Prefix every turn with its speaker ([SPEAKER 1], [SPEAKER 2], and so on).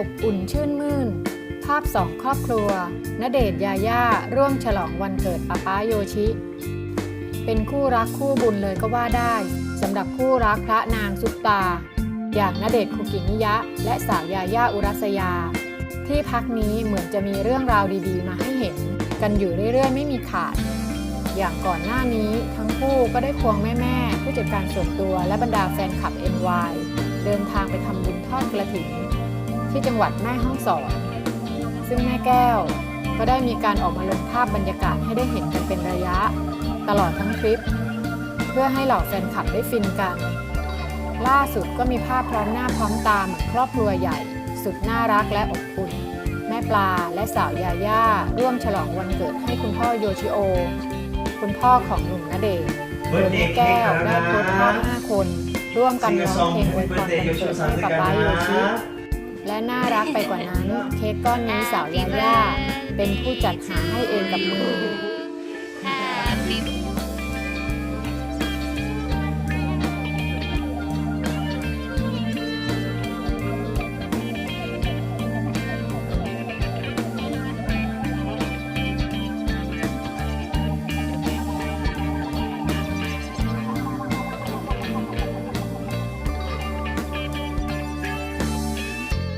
[SPEAKER 1] อบอุ่นชื่นมื่น ภาพสองครอบครัว ณเดชยาย่าร่วมฉลองวันเกิดป้าป้าโยชิ เป็นคู่รักคู่บุญเลยก็ว่าได้สำหรับคู่รักพระนางซุปตา อย่างณเดชคุกิมิยะ และสาวยาย่าอุรัสยา ที่พักนี้เหมือนจะมีเรื่องราวดีๆ มาให้เห็น กันอยู่เรื่อยๆ ไม่มีขาด อย่างก่อนหน้านี้ทั้งคู่ก็ได้ควงแม่ๆ ผู้จัดการส่วนตัวและบรรดาแฟนคลับ NY เดินทางไปทำบุญทอดกระถิ่น ที่จังหวัดแม่ฮ่องสอน ซึ่งแม่แก้วก็ได้มีการออกมาลงภาพบรรยากาศให้ได้เห็นกันเป็นระยะ ตลอดทั้งทริป เพื่อให้เหล่าแฟนคลับได้ฟินกัน ล่าสุดก็มีภาพพร้อมหน้าพร้อมตาเหมือนครอบครัวใหญ่ สุดน่ารักและอบอุ่น แม่ปลาและสาวยาย่าร่วมฉลองวันเกิดให้คุณพ่อโยชิโอ คุณพ่อของหนุ่มณเดชน์โดยแม่แก้วได้โพสต์ภาพห้าคน ร่วมกันร้องเพลงอวยพรวันเกิดให้กับป้าโยชิ และน่ารักไปกว่านั้น เค้กก้อนนี้สาวยาย่าเป็นผู้จัดหาให้เองกับมือ